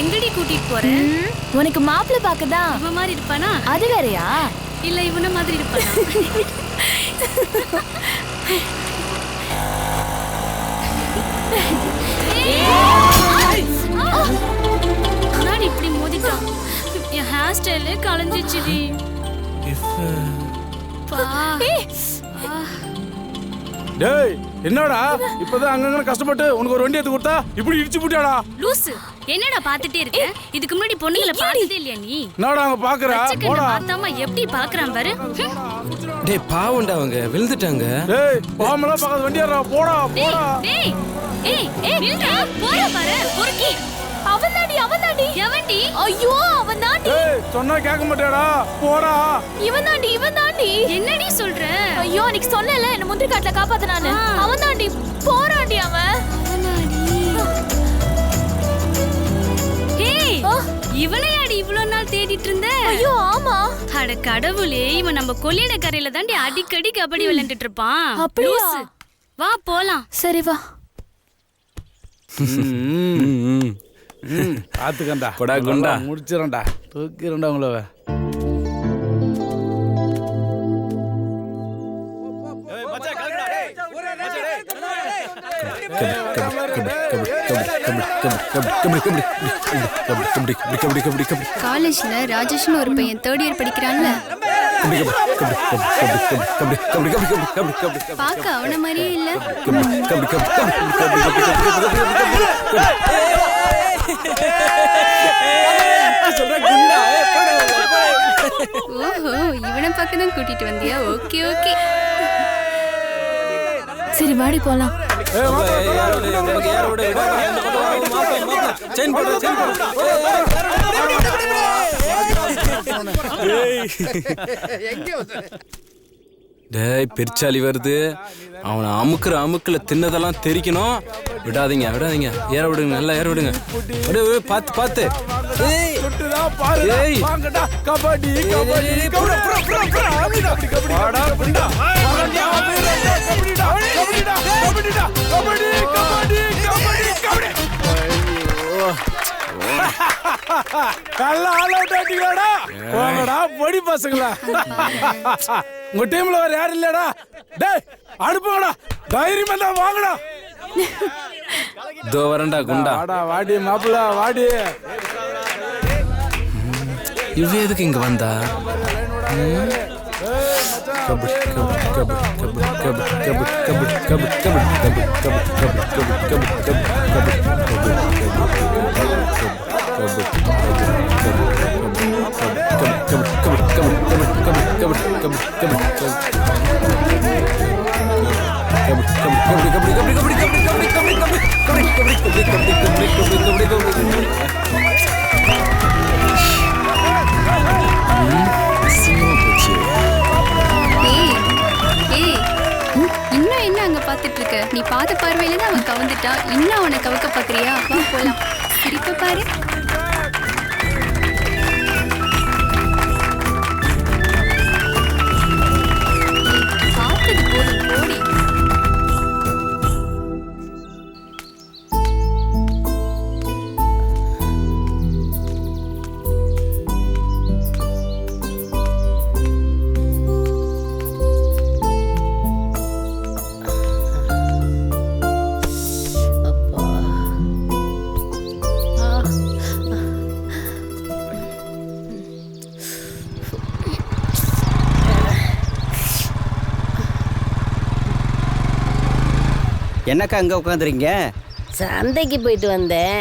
எங்கடி கூட்டிட்டு போற? உனக்கு மாப்பிள்ளை பார்க்கதான் இவ மாதிரி இருப்பானா? அது வேறயா? இல்ல இவன மாதிரி இருப்பானா? முன்னாடி இப்படி மோதிட்டான் என் ஹேர் ஸ்டைலே கலைஞ்சிச்சுடி பா. டேய் என்னடா? இப்பதான் அங்கங்க கஷ்டப்பட்டு உனக்கு ஒரு வண்டி எடுத்து கொடுத்தா இப்படி இடிச்சு போட்டாடா? லூசு என்னடா பாத்துட்டே இருக்க? இதுக்கு முன்னாடி பொண்ணுங்களை பார்த்ததே இல்லையா நீ? என்னடா அங்க பாக்குற? போடா. பார்த்தாம எப்படி பாக்குறான் பாரு. டேய் பாவம்டா அவங்க விழுந்துட்டாங்க. டேய் பாமெல்லாம் பார்க்காத வண்டி ஏறா போடா டேய் போடா. டேய் ஏய் ஏய் நில்றா போற பாரு பொறுக்கி அவன் தாண்டி எவன்டி? ஐயோ அவன் தாண்டி சொன்னா கேட்க மாட்டேடா போடா. இவன் தாண்டி இவன் தாண்டி என்னடி சொல்ற? ஐயோ அன்னைக்கு சொன்னேன்ல என்ன முந்திரி காட்டுல காப்பாத்தினானு அவன். தாண்டி போறாண்டி அவன். இவளையாடி இவ்வளவு நாள் தேடிட்டு இருந்த ஐயோ ஆமா. அட கடவுளே இவன் நம்ம கொள்ளிட கரையில தாண்டி அடிக்கடி கபடி விளையாண்டுட்டு இருப்பான் அப்படியா? வா போலாம். சரி வா. பாத்துக்கண்டா போடா, குண்டா. முடிச்சிடண்டா தூக்கிறண்டா உங்களை காலேஜ்ல ராஜேஷ்னு ஒரு பையன் தேர்ட் இயர் படிக்கிறான்ல பார்க்க அவன மாதிரியே இல்ல ஓஹோ இவனை பார்க்க தான் கூட்டிட்டு வந்தியா ஓகே ஓகே சரி வாடி போலாம் செயின் போடு செயின் போடு டேய் பெருச்சாலி வருது அவனை அமுக்குற அமுக்குல தின்னதெல்லாம் தெரிக்கணும் விடாதீங்க விடாதீங்க. ஏற விடுங்க நல்லா ஏற விடுங்க. அப்படியே பார்த்து பார்த்து. கபடி நல்லா ஆள் அவுட் ஆட்டிக்கலாடா போங்கடா பொடி பசங்களா. உங்க டீம்ல வேற யாரும் இல்லடா. டேய் அனுப்புங்கடா தைரியமா தான் வாங்கடா. இதோ வரேன்டா குண்டா வாடா வாடி மாப்பிள்ள வாடி இவ எதுக்கு இங்க வந்தா ம்? கபடி கபடி கபடி கபடி கபடி கபடி கபடி கபடி கபடி கபடி கபடி கபடி கபடி கபடி ஏய் ஏய் ம், இன்னும் என்ன இருக்க நீ பார்த்த பார்வையில தான் அவன் கவுந்துட்டான் இன்னும் அவனை கவக்க பாக்குறியா போலாம் இப்ப பாரு என்னக்கா அங்கே உட்காந்துறீங்க சந்தைக்கு போயிட்டு வந்தேன்.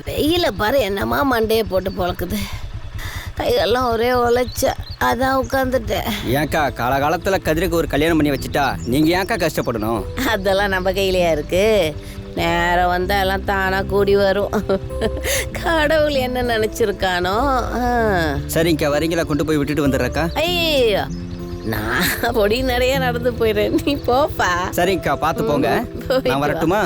வெயில பாரு என்னமா மண்டையை போட்டு பொழக்குது. கையெல்லாம் ஒரே உழைச்ச அதான் உட்காந்துட்டேன் ஏன்க்கா காலகாலத்தில் கதிருக்கு ஒரு கல்யாணம் பண்ணி வச்சுட்டா நீங்கள் ஏன்க்கா கஷ்டப்படணும்? அதெல்லாம் நம்ம கையிலையா இருக்கு? நேரம் வந்தா எல்லாம் தானா கூடி வரும். கடவுள் என்ன நினைச்சிருக்கானோ ஆ. சரிங்கக்கா வரீங்களா? கொண்டு போய் விட்டுட்டு வந்துடுறக்கா ஐயோ நான் பொடி நிறைய நடந்து போயிடுறேன் நீ போப்பா. சரிங்கக்கா பார்த்து போங்க. நான். வரட்டுமா?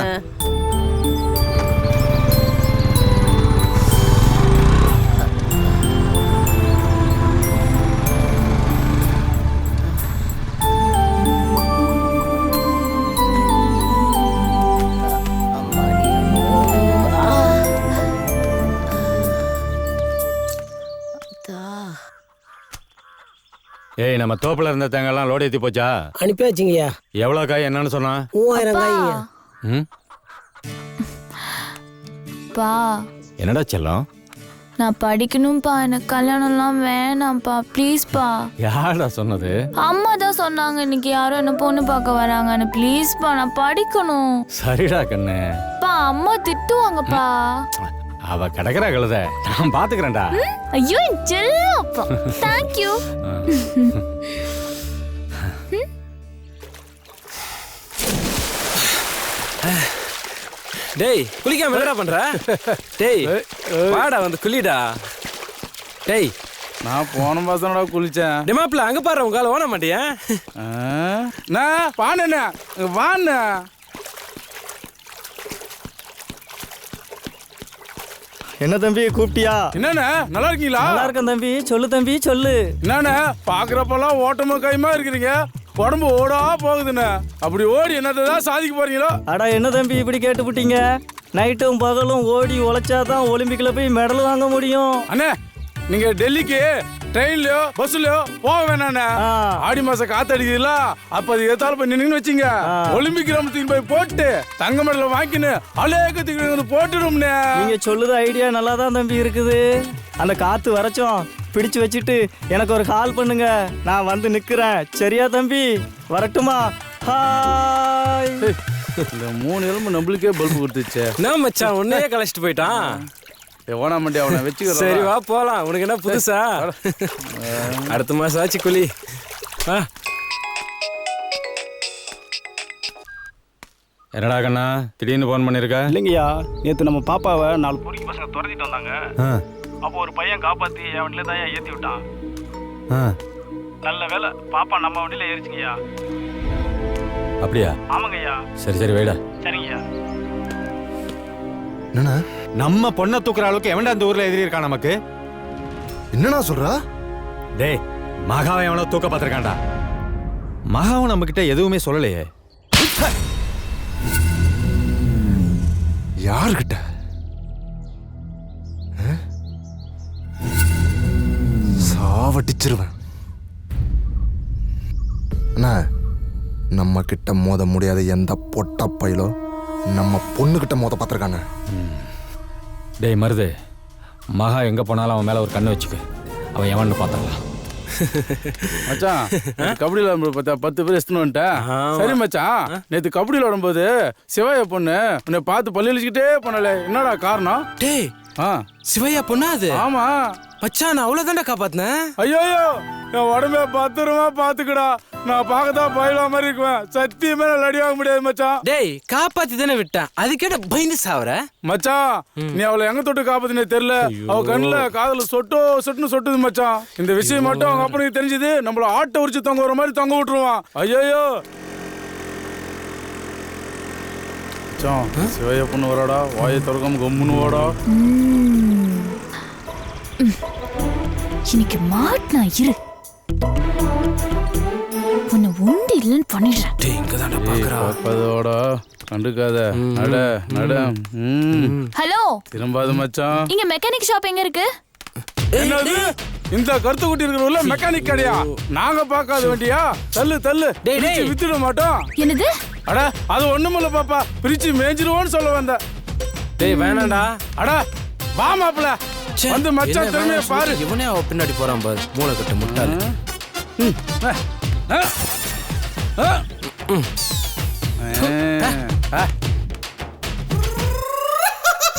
டேய் நம்ம தோப்புல இருந்த தேங்காய்லாம் லோடு ஏத்தி போச்சா? அனுப்பியாச்சுங்கய்யா எவ்வளோ காய் என்னன்னு சொன்னா? மூவாயிரம் காய்ங்க ம்? பா. என்னடா செல்லம்? நான் படிக்கணும்ப்பா எனக்கு கல்யாணம்லாம் வேணாம்ப்பா ப்ளீஸ்ப்பா யாரடா சொன்னது? அம்மா தான் சொன்னாங்க இன்னைக்கு யாரும் என்ன பொண்ணு பார்க்க வராங்கன்னு. ப்ளீஸ்ப்பா நான் படிக்கணும். சரிடா கண்ணு. பா அம்மா திட்டுவாங்கப்பா. அவ கிடக்குறா கழுத. நான் பாத்துக்கிறேன்டா. ஐயோ என் செல்லம் அப்பா. தேங்க்யூ டேய் குளிக்காம என்னடா பண்ற? டேய் வாடா வந்து குளிடா. டேய். நான் போன மாசம் தானடா குளிச்சேன்? டெமாப்ல அங்க பாரு உங்கால ஓட மாட்டியா? ஆ? நான் வாண்ணே வாண்ணே. என்ன தம்பி கூப்பிட்டியா? என்னண்ணே நல்லா இருக்கீங்களா? நல்லா இருக்கேன் தம்பி. சொல்லு தம்பி சொல்லு. என்னண்ணே பாக்குறப்பெல்லாம் ஓட்டமா கைமா இருக்கிறீங்க. உடம்பு ஓடா போகுதுண்ணே. அப்படி ஓடி என்னதான் சாதிக்க போறீங்களோ? அடா என்ன தம்பி இப்படி கேட்டுவிட்டீங்க நைட்டும் பகலும் ஓடி உழைச்சாதான் ஒலிம்பிக்ல போய் மெடல் வாங்க முடியும். அண்ணே நீங்க டெல்லிக்கு ட்ரெயின்லயோ பஸ்லயோ போக வேணாண்ணே. ஆடி மாசம் காத்தடிக்குதுல அப்ப அது ஏத்தாலும் போய் நின்னு வச்சுங்க. ஒலிம்பிக் கிராமத்துக்கு போய் போட்டு தங்க மெடல வாங்கின்னு அலேக்கத்துக்கு வந்து போட்டுடும்னே நீங்க சொல்லுத ஐடியா நல்லா தான் தம்பி இருக்குது. அந்த காத்து வரச்சும் பிடிச்சு வச்சுட்டு எனக்கு ஒரு கால் பண்ணுங்க. நான் வந்து நிக்கிறேன். சரியா தம்பி? வரட்டுமா? ஹாய் இந்த மூணு எலும்பு நம்மளுக்கே பல்பு கொடுத்துச்சே என்ன மச்சான் உன்னையே கலைச்சிட்டு போயிட்டான்? எவனா மண்டி அவனை வச்சுக்கிறேன் சரி வா போலாம். உனக்கு என்ன புதுசா? அடுத்த மாசம் ஆச்சு குளி வா. என்னடா கண்ணா? திடீர்னு ஃபோன் பண்ணிருக்க? இல்லைங்கய்யா. நேற்று நம்ம பாப்பாவை நாலு பொறுக்கி பசங்க துரத்திட்டு வந்தாங்க. ஆ, அப்போ ஒரு பையன் காப்பாத்தி என் வண்டியில தான் ஏற்றி விட்டான். ஆ, நல்ல வேலை பாப்பா நம்ம வண்டியில ஏறிச்சுங்கய்யா. அப்படியா? ஆமாங்கய்யா. சரி சரி வைடா. சரிங்கய்யா. என்னண்ணா? நம்ம பொண்ணை தூக்குற அளவுக்கு எவன்டா அந்த ஊர்ல எதிரி இருக்கான் நமக்கு? என்னண்ணா சொல்றா? டேய் மகாவை எவனோ தூக்க பார்த்திருக்கான்டா. மகாவும் நம்ம கிட்ட எதுவுமே சொல்லலையே. யாருக்கிட்ட? சாவடிச்சிருவேன். அண்ணா நம்ம கிட்ட மோத முடியாத எந்த பொட்ட பயிலோ நம்ம பொண்ணு கிட்ட மோத பார்த்துருக்கானே. டேய் மருது மகா எங்க போனாலும் அவன் மேல ஒரு கண்ணு வச்சுக்க. அவன் எவன்னு பார்த்துடலாம் மச்சான் நேத்து கபடி விளையாடும் பார்த்தா பத்து பேர் எடுத்துன்னு வந்துட்டேன். சரி மச்சான் நேத்து கபடி விளையாடும்போது சிவாய பொண்ணு உன்னை பார்த்து பள்ளி அழிச்சுக்கிட்டே பண்ணல என்னடா காரணம்? டேய் ஆ. சிவையா பொண்ணா அது? ஆமா. மச்சான் நான் அவ்வளவுதான்டா காப்பாத்தினேன். ஐயோ என் உடம்ப பத்திரமா பாத்துக்கடா நான் பார்க்கதான் பயிலா மாதிரி இருக்குவேன். சத்தியமே நான் அடி வாங்க முடியாது மச்சான். டேய் காப்பாத்தி தானே விட்டேன். அதுக்கேட்ட பயந்து சாவற? மச்சான் நீ அவளை எங்க தொட்டு காப்பாத்தினே தெரியல. அவ கண்ணுல காதுல சொட்டோ சொட்டுன்னு சொட்டுது மச்சான். இந்த விஷயம் மட்டும் அவங்க அப்பனுக்கு தெரிஞ்சது. நம்மள ஆட்டை உரிச்சு தொங்க வர மாதிரி தொங்க விட்டுருவான். ஐயோ மச்சான் சிவைய பொண்ணு வராடா. வாயை திறக்காம கம்முன்னு வாடா. இன்னைக்கு மாட்டினா இரு. உன்னை உண்டு இல்லைன்னு பண்ணிடுறேன். இங்க பார்ப்பதோடா கண்டுக்காத. நட நட. ஹலோ. திரும்பாத மச்சான். இங்க மெக்கானிக் ஷாப் எங்க இருக்கு? என்னது? இந்த கருத்து குட்டி இருக்கிற உள்ள மெக்கானிக் கடையா நாங்க பார்க்காத வண்டியா? தள்ளு தள்ளு. டேய். வித்துட மாட்டோம். என்னது? அட அது ஒண்ணுமில்ல பாப்பா. பிரிச்சு மேய்ஞ்சிருவோன்னு சொல்ல வந்த டேய் வேணாம்டா. அட வா மாப்பிள ச்சே, வந்து மச்சான் திறமைய பாரு. இவனே அவ பின்னாடி போறான் பாரு. மூளை கட்ட முட்டாளு.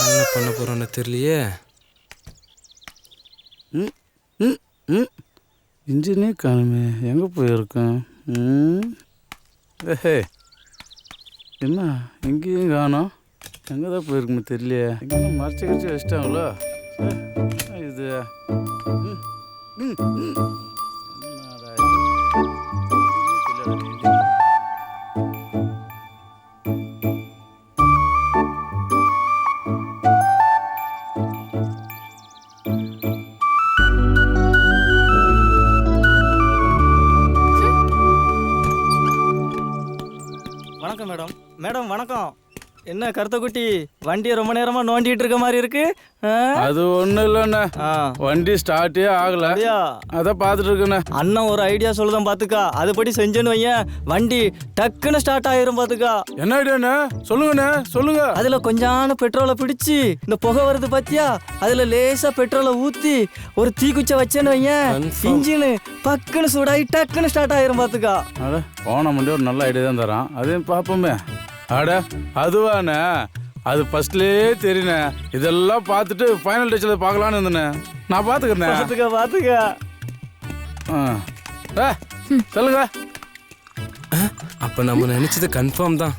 என்ன பண்ண போறோம்னு தெரியலையே. ம், ம், ம். இன்ஜினே காணுமே. எங்கே போயிருக்கேன் ம். ஏஹே. என்ன? எங்கேயும் காணோம். எங்கே தான் போயிருக்குமே தெரியலையே. எங்கே மறைச்சி கடிச்சு வச்சிட்டாங்களோ? இது? வணக்கம் மேடம். மேடம் வணக்கம். என்ன கருத்த குட்டி வண்டியை ரொம்ப நேரமா நோண்டிட்டு இருக்க மாதிரி இருக்கு? அது ஒண்ணும் இல்லைண்ணே. வண்டி ஸ்டார்ட்டே ஆகல? அதான் பார்த்துட்டு இருக்கேண்ணே அண்ணன் ஒரு ஐடியா சொல்லுதான் பாத்துக்கா. அதுபடி செஞ்சேன்னு வையேன். வண்டி டக்குன்னு ஸ்டார்ட் ஆயிரும் பாத்துக்கா. என்ன ஐடியாண்ணே? சொல்லுங்கண்ணே சொல்லுங்க. அதுல கொஞ்சான பெட்ரோலை பிடிச்சி இந்த புகை வருது பாத்தியா? அதுல லேசா பெட்ரோலை ஊத்தி ஒரு தீக்குச்சை வச்சேன்னு வையேன். இன்ஜினு பக்குன்னு சூடாகி டக்குன்னு ஸ்டார்ட் ஆயிரும் பாத்துக்கா. போன மண்டி ஒரு நல்ல ஐடியா தான் தரான். அதையும் பார்ப்போமே. அட அதுவாண்ணே அது ஃபர்ஸ்ட்லேயே தெரியுண்ணே இதெல்லாம் பார்த்துட்டு ஃபைனல் டச்சில் பார்க்கலான்னு இருந்தேண்ணே நான் பார்த்துக்கிறேன். பாத்துக்கா பாத்துக்கா ஆ. சொல்லுங்க அப்ப நம்ம நினைச்சது கன்ஃபார்ம் தான்.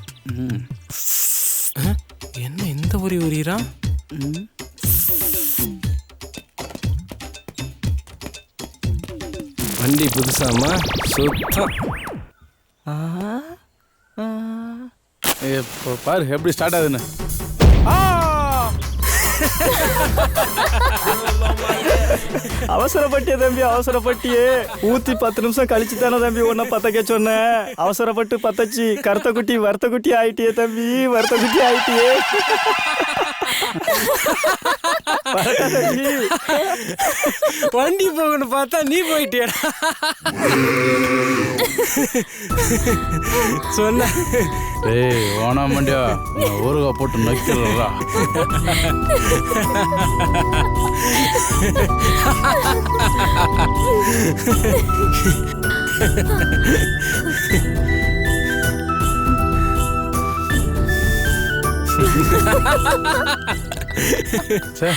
ஆ, என்ன இந்த உரி உரிறான் வண்டி புதுசாமா சுத்தம். இப்போ பாரு எப்படி ஸ்டார்ட் ஆகுதுன்னு. அவசரப்பட்டியே தம்பி அவசரப்பட்டியே. ஊத்தி பத்து நிமிஷம் கழிச்சு தானே தம்பி உன்னை பத்தக்க சொன்னேன். அவசரப்பட்டு பத்தச்சு. கருத்த குட்டி வருத்த குட்டி ஆயிட்டியே தம்பி வருத்த குட்டி ஆயிட்டியே. வண்டி போகணும் பார்த்தா நீ போயிட்டியடா. சொன்ன. டேய் ஓனா மண்டியா. ஊருகா போட்டு நக்கிறா சே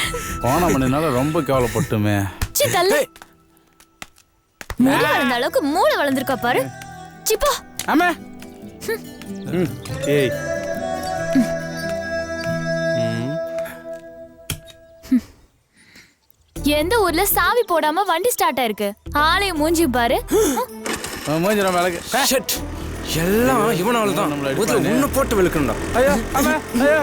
ஓனா மண்டினால ரொம்ப கேவலப்பட்டுமே. முடி வளர்ந்த அளவுக்கு மூளை வளர்ந்துருக்கா பாரு. சிப்பா ஆமா ஏய். எந்த ஊர்ல சாவி போடாம வண்டி ஸ்டார்ட் ஆயிருக்கு? ஆலயம் மூஞ்சி பாரு. மூஞ்சிரம் விளக்கு. ஷட் எல்லாம் இவனால தான். நம்மள முதல்ல. உன்னை போட்டு விழுக்கணும்டா ஐயா ஆமா ஐயா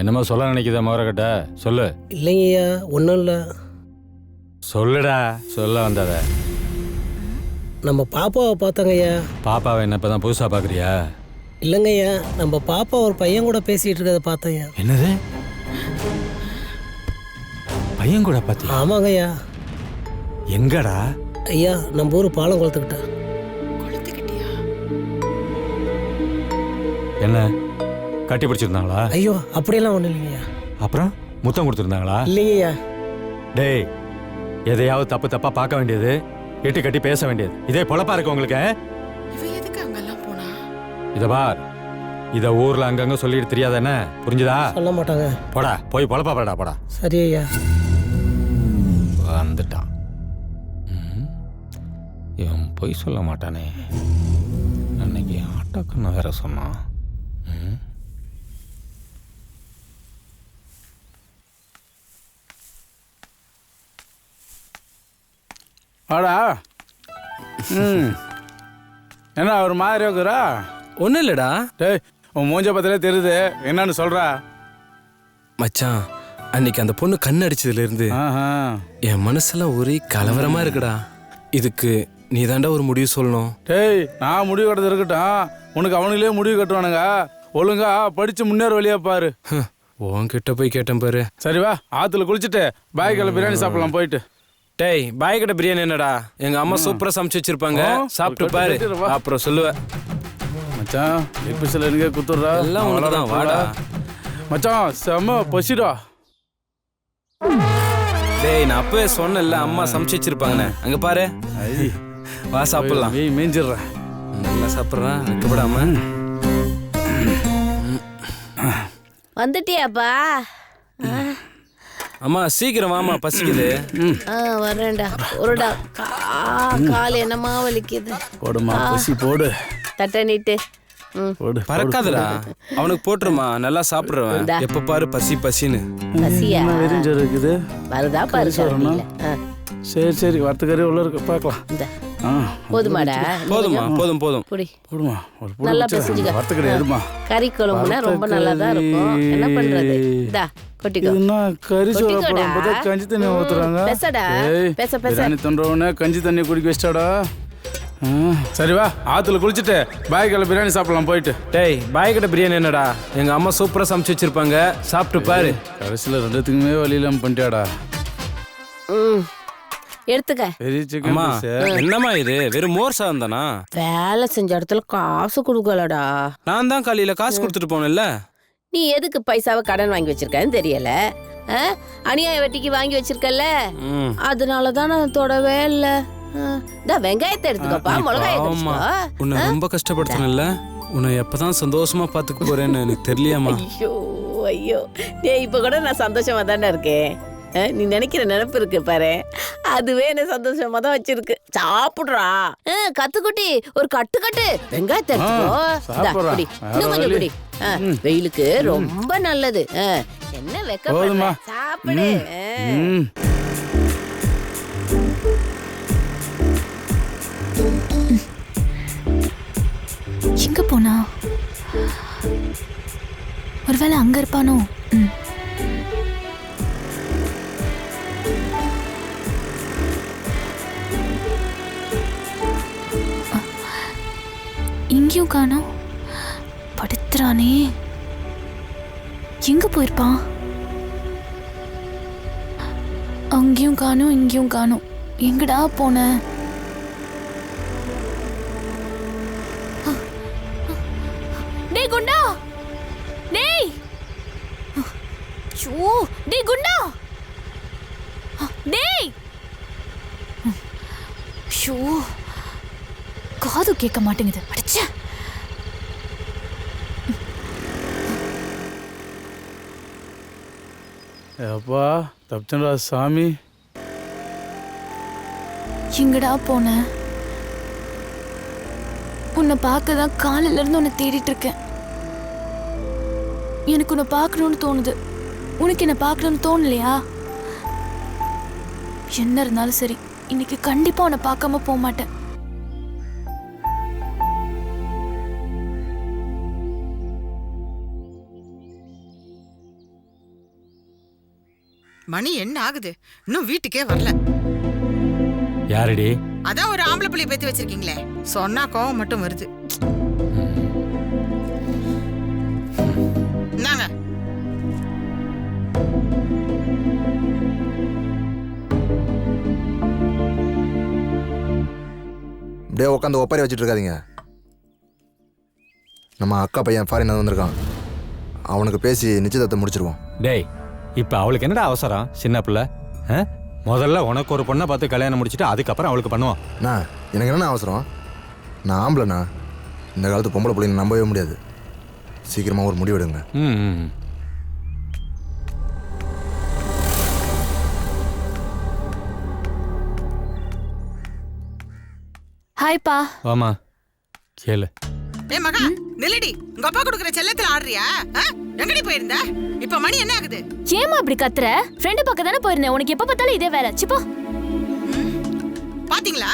என்னமோ சொல்ல நினைக்குதா மோரக்கட்ட சொல்லு. இல்லைங்க ஐயா ஒன்றும் இல்லை. சொல்லுடா சொல்ல வந்தத. நம்ம பாப்பாவை பார்த்தோங்க ஐயா பாப்பாவை என்ன இப்பதான் புதுசா பாக்குறியா? இல்லைங்க ஐயா நம்ம பாப்பா ஒரு பையன் கூட பேசிகிட்டு இருக்கதை பார்த்தேன் ஐயா என்னது? பையன் கூட பாத்தியா? ஆமாங்க ஐயா எங்கடா? ஐயா நம்ம ஊர் பாலம் குளத்துக்கிட்ட என்ன? கட்டி பிடிச்சிருந்தாங்களா? ஐயோ அப்படியெல்லாம் ஒன்றும் இல்லைங்க ஐயா அப்புறம் முத்தம் கொடுத்துருந்தாங்களா? இல்லைங்க ஐயா டேய் எதையாவது தப்பு தப்பா பார்க்க வேண்டியது எட்டு கட்டி பேச வேண்டியது. இதே பொழப்பா இருக்கு உங்களுக்கு? இத பார். இத ஊர்ல அங்கங்க சொல்லிட்டு தெரியாத என்ன? புரிஞ்சுதா? சொல்ல மாட்டாங்க. போடா போய் பொழப்பா போடா போடா. சரி ஐயா வந்துட்டான். ம். இவன் பொய் சொல்ல மாட்டானே. அன்னைக்கு ஆட்டோக்கண்ண வேற சொன்னான். ஆடா ம். என்ன ஒரு மாதிரி இருக்குறா ஒன்றும் இல்லைடா. டேய் உன் மூஞ்ச பத்திலே தெரியுது. என்னன்னு சொல்றா. மச்சான் அன்னைக்கு அந்த பொண்ணு கண் அடிச்சதுல இருந்து ஆஹா. என் மனசெல்லாம் ஒரே கலவரமா இருக்குடா. இதுக்கு நீ தாண்டா ஒரு முடிவு சொல்லணும். டேய் நான் முடிவு கட்டுறது இருக்கட்டும். உனக்கு அவனுங்களே முடிவு கட்டுவானுங்க. ஒழுங்கா படிச்சு முன்னேற வழியா பாரு. உன்கிட்ட போய் கேட்டேன் பாரு. சரி வா ஆத்துல குளிச்சுட்டு பாய்க்கல பிரியாணி சாப்பிடலாம் போயிட்டு. டேய் பாய் கிட்ட பிரியாணி என்னடா? எங்க அம்மா சூப்பரா சமைச்சு வச்சிருப்பாங்க. சாப்பிட்டு பாரு. அப்புறம் சொல்லுவேன் மச்சான் எபிசில் எனக்கே குத்துடுறா? எல்லாம் உனக்கு தான், வாடா. மச்சான் செம்ம பசிடா. டேய் நான் அப்பவே சொன்னேன்ல அம்மா சமைச்சு வச்சிருப்பாங்கண்ணே அங்க பாரு. வா சாப்பிடலாம். மீ மீஞ்சிடுறேன். நல்லா சாப்பிட்றான். வைக்கப்படாம வந்துட்டியாப்பா? அம்மா சீக்கிரம் வாமா பசிக்குது. ஆ வரேன்டா ஒருடா. கா கால் என்னமா வலிக்குது? போடுமா பசி போடு. தட்டை நீட்டு. ம். போடு பறக்காதடா. அவனுக்கு போட்டுருமா நல்லா சாப்பிடுறவன். இந்தா. எப்ப பாரு பசி பசின்னு. பசியா? வெறிஞ்சு இருக்குது. வருதா பாரு. ஆ. சரி சரி வறுத்துக்கறி உள்ள இருக்கு பார்க்கலாம். இந்த. ஆ போதுமாடா போதுமா போதும் போதும். புடி போடுமா ஒரு நல்லா. பிசைஞ்சுக்க. வறுத்துக்கறி எடுமா கறி குழம்புனா ரொம்ப நல்லா தான் இருக்கும். என்ன பண்றது? இந்தா. கொட்டிக்கோ. கறி சோற. படம் பார்த்தா கஞ்சி தண்ணி ஊத்துறாங்க. பேசடா ஏய், பேச பேச. தொண்டவனே கஞ்சி தண்ணி குடிக்க வச்சிட்டாடா. ஆ, சரி வா ஆத்துல குளிச்சுட்டு பாய்க்கால பிரியாணி சாப்பிடலாம் போயிட்டு. டேய் பாய் கிட்ட பிரியாணி என்னடா? எங்க அம்மா சூப்பரா சமைச்சு வச்சிருப்பாங்க. சாப்பிட்டு பாரு. கடைசியில் ரெண்டுத்துக்குமே வழி இல்லாம பண்ணிட்டாடா எடுத்துக்க. என்னம்மா இது? வெறும் மோர் சாதம் தானா? வேலை செஞ்ச இடத்துல காசு கொடுக்கலடா. நான் தான் காலையில காசு கொடுத்துட்டு போனேன்ல. நீ எதுக்கு பைசாவை கடன் வாங்கி வச்சிருக்கன்னு தெரியல? அநியாய வட்டிக்கு வாங்கி வச்சிருக்கல. அதனால தான் நான் தொடவே இல்ல. வெங்காயத்தை எடுத்துக்கோப்பா மிளகாய உன்னை ரொம்ப கஷ்டப்படுத்தினல்ல உன்னை எப்பதான் சந்தோஷமா பாத்துக்க போறேன்னு எனக்கு தெரியலையாம்மா ஐயோ ஐயோ. டேய் இப்ப கூட நான் சந்தோஷமா தானே இருக்கேன்? நீ நினைக்கிற நினைப்பு இருக்கு பாரு. அதுவே என்ன சந்தோஷமா தான் வச்சிருக்கு. சாப்பிடுறா. ஆ, கத்துக்குட்டி ஒரு கட்டு கட்டு. வெங்காயத்தை. இன்னும் கொஞ்சம் குடி. வெயிலுக்கு ரொம்ப நல்லது. என்ன வெக்க? சாப்பிடு. எங்க போனா. ஒருவேளை அங்க இருப்பானோ? ம். எங்கேயும் காணோம் படுத்துறானே. எங்க போயிருப்பான்? அங்கேயும் காணும் இங்கேயும் காணும். எங்கடா போன? டேய் குண்டா! டேய்! ஷோ டேய் குண்டா! டேய்! ஷோ காது கேட்க மாட்டேங்குது. அடிச்சே! அப்பா தப்பிச்சா சாமி. எங்கடா போன? உன்னை பார்க்க தான் காலையில இருந்து உன்னை தேடிட்டு இருக்கேன். எனக்கு உன்னை பார்க்கணும்னு தோணுது. உனக்கு என்ன பார்க்கணும்னு தோணலையா? என்ன இருந்தாலும் சரி இன்னைக்கு கண்டிப்பா உன்னை பார்க்காம போக மாட்டேன். மணி என்ன ஆகுது? இன்னும் வீட்டுக்கே வரல. யாரடி? அதான் ஒரு ஆம்பளை புள்ளைய பேத்து வச்சிருக்கீங்களே. சொன்னா கோவம் மட்டும் வருது. என்னங்க அப்படியே உட்காந்து ஒப்பாரி வச்சுட்டு இருக்காதீங்க. நம்ம அக்கா பையன் ஃபாரின் வந்திருக்கான். அவனுக்கு பேசி நிச்சயதார்த்தத்தை முடிச்சிருவோம். டேய் இப்போ அவளுக்கு என்னடா அவசரம் சின்ன பிள்ளை? ஆ? முதல்ல உனக்கு ஒரு பொண்ணை பார்த்து கல்யாணம் முடிச்சுட்டு அதுக்கப்புறம் அவளுக்கு பண்ணுவான் அண்ணா எனக்கு என்ன அவசரம்? நான் ஆம்பளைண்ணா. இந்த காலத்து பொம்பளை பிள்ளைங்க நம்பவே முடியாது. சீக்கிரமாக ஒரு முடிவெடுங்க ம் ம், ம். ஹாய்ப்பா. வாமா கேளு. ஏ மகா நில்லடி. உங்க அப்பா கொடுக்குற செல்லத்துல ஆடுறியா? எங்கடி போயிருந்த? இப்ப மணி என்ன ஆகுது? ஏமா இப்படி கத்துற? ஃப்ரெண்டு பக்கம் தானே போயிருந்தேன். உனக்கு எப்ப பார்த்தாலும் இதே வேலை. சிப்போ பாத்தீங்களா?